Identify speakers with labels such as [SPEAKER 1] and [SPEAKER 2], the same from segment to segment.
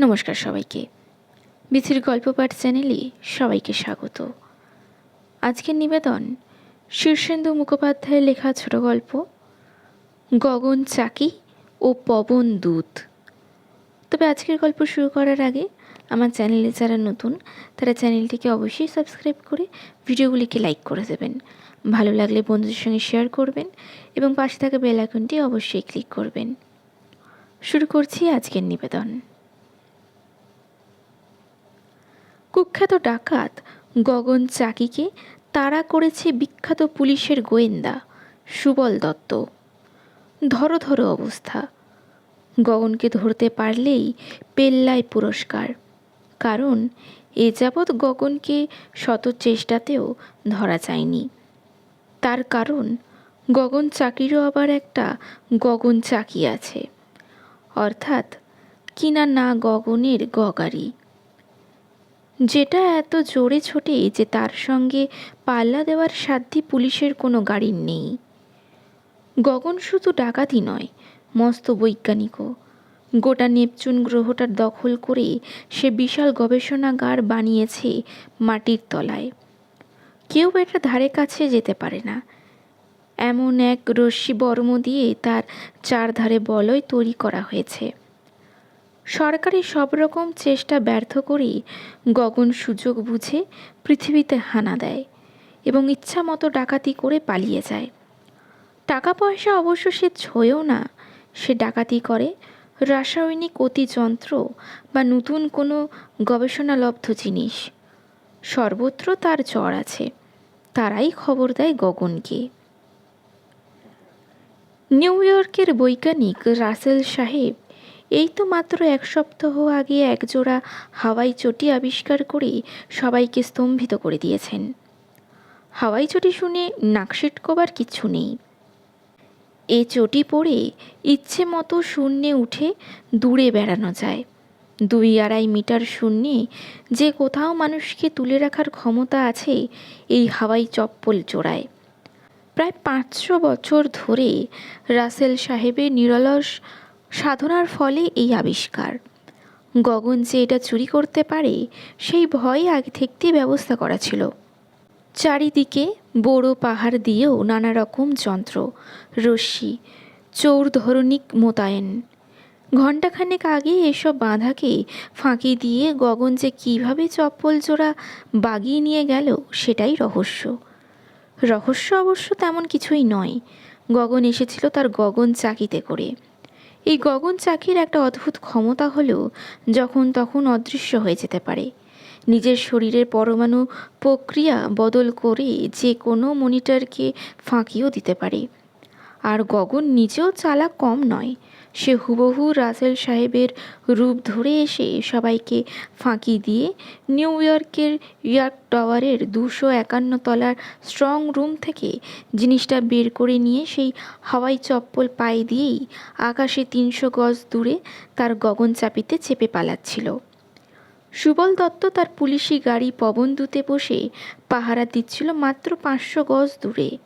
[SPEAKER 1] নমস্কার সবাইকে। বিথির গল্প পাঠ চ্যানেলে সবাইকে স্বাগত। আজকের নিবেদন শীর্ষেন্দু মুখোপাধ্যায়ের লেখা ছোট গল্প, গগন চাকি ও পবন দূত। তবে আজকের গল্প শুরু করার আগে আমার চ্যানেলে যারা নতুন, তারা চ্যানেলটিকে অবশ্যই সাবস্ক্রাইব করে ভিডিওগুলিকে লাইক করে দেবেন। ভালো লাগলে বন্ধুদের সঙ্গে শেয়ার করবেন এবং পাশে থাকা বেল আইকনটি অবশ্যই ক্লিক করবেন। শুরু করছি আজকের নিবেদন। কুখ্যাত ডাকাত গগন চাকিকে তাড়া করেছে বিখ্যাত পুলিশের গোয়েন্দা সুবল দত্ত। ধরো ধরো অবস্থা। গগনকে ধরতে পারলেই পেল্লায় পুরস্কার। কারণ এ যাবৎ গগনকে শত চেষ্টাতেও ধরা যায়নি। তার কারণ, গগন চাকিরও আবার একটা গগন চাকি আছে। অর্থাৎ কিনা না গগনের গগারি। যেটা এত জোরে ছোটে যে তার সঙ্গে পাল্লা দেওয়ার সাধ্যি পুলিশের কোনো গাড়ির নেই। গগন শুধু ডাকাতি নয়, মস্ত বৈজ্ঞানিকও। গোটা নেপচুন গ্রহটার দখল করে সে বিশাল গবেষণাগার বানিয়েছে মাটির তলায়। কেউ এটা ধারে কাছে যেতে পারে না। এমন এক রশ্মি বর্ম দিয়ে তার চারধারে বলয় তৈরি করা হয়েছে। সরকারি সব রকম চেষ্টা ব্যর্থ করেই গগন সুযোগ বুঝে পৃথিবীতে হানা দেয় এবং ইচ্ছা মতো ডাকাতি করে পালিয়ে যায়। টাকা পয়সা অবশ্য সে ছোঁয়েও না। সে ডাকাতি করে রাসায়নিক অতিযন্ত্র বা নতুন কোনো গবেষণালব্ধ জিনিস। সর্বত্র তার জ্বর আছে। তারাই খবর দেয় গগনকে। নিউ ইয়র্কের বৈজ্ঞানিক রাসেল সাহেব এই তো মাত্র এক সপ্তাহ আগে একজোড়া হাওয়াই চটি আবিষ্কার করে সবাইকে স্তম্ভিত করে দিয়েছেন। হাওয়াই চটি শুনে নাক সিটকোবার কিচ্ছু নেই। এ চটি পরে ইচ্ছে মতো শূন্যে উঠে দূরে বেড়ানো যায়। দুই আড়াই মিটার শূন্যে যে কোথাও মানুষকে তুলে রাখার ক্ষমতা আছে এই হাওয়াই চপ্পল জোড়ায় প্রায় পাঁচশো বছর ধরে রাসেল সাহেবের নিরলস সাধনার ফলে এই আবিষ্কার। গগন যে এটা চুরি করতে পারে, সেই ভয় আগে থাকতেই ব্যবস্থা করা ছিল। চারিদিকে বড় পাহাড় দিয়েও নানা রকম যন্ত্র, রশ্মি, চৌর ধরনিক মোতায়েন। ঘণ্টাখানেক আগে এসব বাঁধাকে ফাঁকি দিয়ে গগন যে কীভাবে চপ্পল জোড়া বাগিয়ে নিয়ে গেল, সেটাই রহস্য। রহস্য অবশ্য তেমন কিছুই নয়। গগন এসেছিল তার গগন চাকিতে করে। এই গগন চাকির একটা অদ্ভুত ক্ষমতা হলেও যখন তখন অদৃশ্য হয়ে যেতে পারে। নিজের শরীরের পরমাণু প্রক্রিয়া বদল করে যে কোনো মনিটরকে ফাঁকিও দিতে পারে। আর গগন নিজেও চালাক কম নয়। সে হুবহু রাসেল সাহেবের রূপ ধরে এসে সবাইকে ফাঁকি দিয়ে নিউ ইয়র্কের ইয়র্ক টাওয়ারের দুশো একান্ন তলার স্ট্রং রুম থেকে জিনিসটা বের করে নিয়ে সেই হাওয়াই চপ্পল পায়ে দিয়েই আকাশে তিনশো গজ দূরে তার গগন চাপিতে চেপে পালাচ্ছিল। সুবল দত্ত তার পুলিশি গাড়ি পবনদূতে বসে পাহারা দিচ্ছিল মাত্র পাঁচশো গজ দূরে।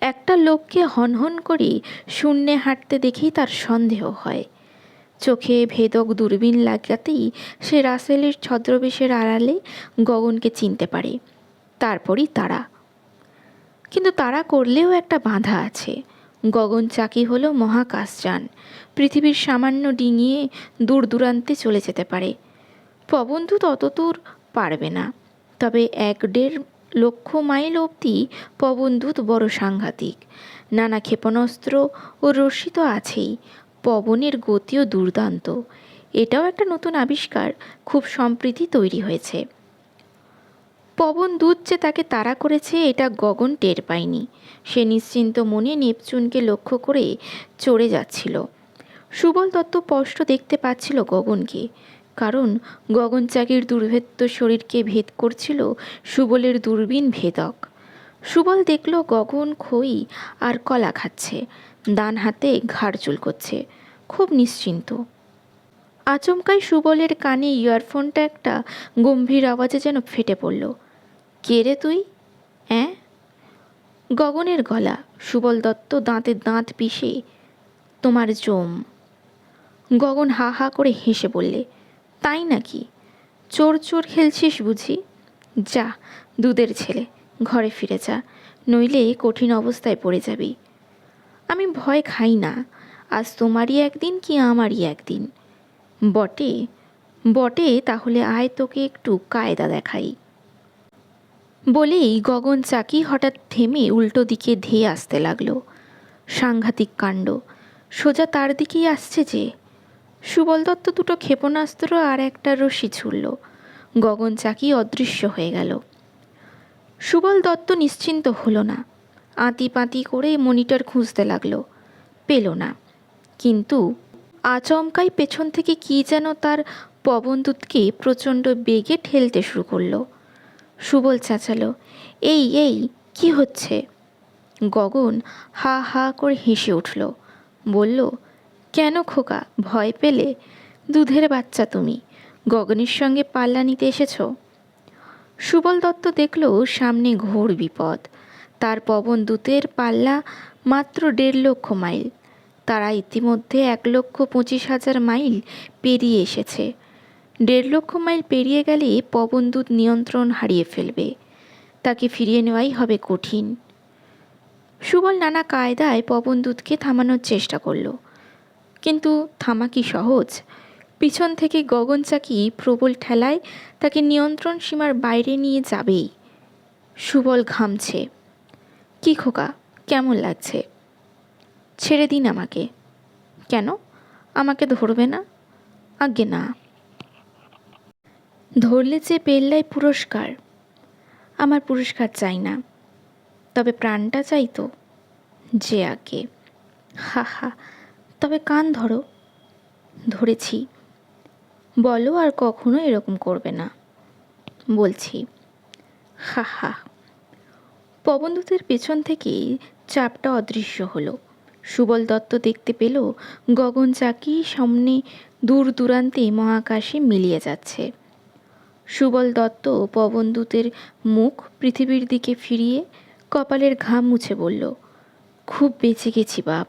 [SPEAKER 1] একটা লোককে হনহন করে, শূন্যে হাঁটতে দেখেই তার সন্দেহ হয়। চোখে ভেদক দূরবীন লাগাতেই সে রাসেলের ছদ্রবেশের আড়ালে গগনকে চিনতে পারে। তারপরই তারা। কিন্তু তারা করলেও একটা বাধা আছে। গগন চাকি হলো মহাকাশযান। পৃথিবীর সামান্য ডিঙিয়ে দূর দূরান্তে চলে যেতে পারে। পবন্ধু ততদূর পারবে না। তবে এক দেড় লক্ষ মাইল অবধি পবনদূত বড় সাংঘাতিক। নানা ক্ষেপণাস্ত্র ও রশ্মি তো আছেই, পবনের গতিও দুর্দান্ত। এটাও একটা নতুন আবিষ্কার, খুব সম্প্রীতি তৈরি হয়েছে। পবন দূত যে তাকে তাড়া করেছে, এটা গগন টের পায়নি। সে নিশ্চিন্ত মনে নেপচুনকে লক্ষ্য করে চড়ে যাচ্ছিল। সুবল দত্ত স্পষ্ট দেখতে পাচ্ছিল গগনকে। কারণ গগনচাকির দুর্ভেদ্য শরীরকে ভেদ করছিল সুবলের দূরবীন ভেদক। সুবল দেখল গগন খই আর কলা খাচ্ছে, ডান হাতে ঘাড় চুলকোচ্ছে খুব নিশ্চিন্ত। আচমকাই সুবলের কানে ইয়ারফোনটা একটা গম্ভীর আওয়াজে যেন ফেটে পড়ল। কে রে তুই? হ্যাঁ গগনের গলা, সুবল দত্ত দাঁতে দাঁত পিষে, তোমার জম। গগন হা হা করে হেসে বললে তাই নাকি? চোর চোর খেলছিস বুঝি? যা, দুধের ছেলে, ঘরে ফিরে যা, নইলে কঠিন অবস্থায় পড়ে যাবি। আমি ভয় খাই না, আজ তোমারই একদিন কি আমারই একদিন? বটে বটে, তাহলে আয় তোকে একটু কায়দা দেখাই। বলেই গগন চাকি হঠাৎ থেমে উল্টো দিকে ধেয়ে আসতে লাগল। সাংঘাতিক কাণ্ড, সোজা তার দিকেই আসছে যে। সুবল দত্ত দুটো ক্ষেপণাস্ত্র আর একটা রশি ছুড়ল। গগন চাকি অদৃশ্য হয়ে গেল। সুবল দত্ত নিশ্চিন্ত হলো না। আঁতি পাঁতি করে মনিটর খুঁজতে লাগল। পেল না। কিন্তু আচমকাই পেছন থেকে কি যেন তার পবনদূতকে প্রচণ্ড বেগে ঠেলতে শুরু করল। সুবল চাচালো, এই এই, কি হচ্ছে? গগন হা হা করে হেসে উঠল। বলল কেন খোকা, ভয় পেলে? দুধের বাচ্চা তুমি। গগনের সঙ্গে পাল্লা নিতে এসেছ? সুবল দত্ত দেখল সামনে ঘোর বিপদ। তার পবন দূতের পাল্লা মাত্র দেড় লক্ষ মাইল। তারা ইতিমধ্যে এক লক্ষ পঁচিশ হাজার মাইল পেরিয়ে এসেছে। দেড় লক্ষ মাইল পেরিয়ে গেলে পবনদূত নিয়ন্ত্রণ হারিয়ে ফেলবে। তাকে ফিরিয়ে নেওয়াই হবে কঠিন। সুবল নানা কায়দায় পবনদূতকে থামানোর চেষ্টা করল। কিন্তু থামা কি সহজ? পিছন থেকে গগনচাকি প্রবল ঠেলায় তাকে নিয়ন্ত্রণ সীমার বাইরে নিয়ে যাবেই। সুবল ঘামছে। কি খোকা, কেমন লাগছে? ছেড়ে দিন আমাকে। কেন? আমাকে ধরবে না? আজ্ঞে না। ধরলে যে পেল্লাই পুরস্কার। আমার পুরস্কার চাই না। তবে প্রাণটা চাই তো? যে আগে হা হা। তবে কান ধরো। ধরেছি। বলো আর কখনো এরকম করবে না। বলছি, হা হা। পবনদূতের পেছন থেকে চাপটা অদৃশ্য হলো। সুবল দত্ত দেখতে পেল গগন চাকি সামনে দূর দূরান্তে মহাকাশে মিলিয়ে যাচ্ছে। সুবল দত্ত পবনদূতের মুখ পৃথিবীর দিকে ফিরিয়ে কপালের ঘাম মুছে বলল, খুব বেঁচে গেছি বাপ।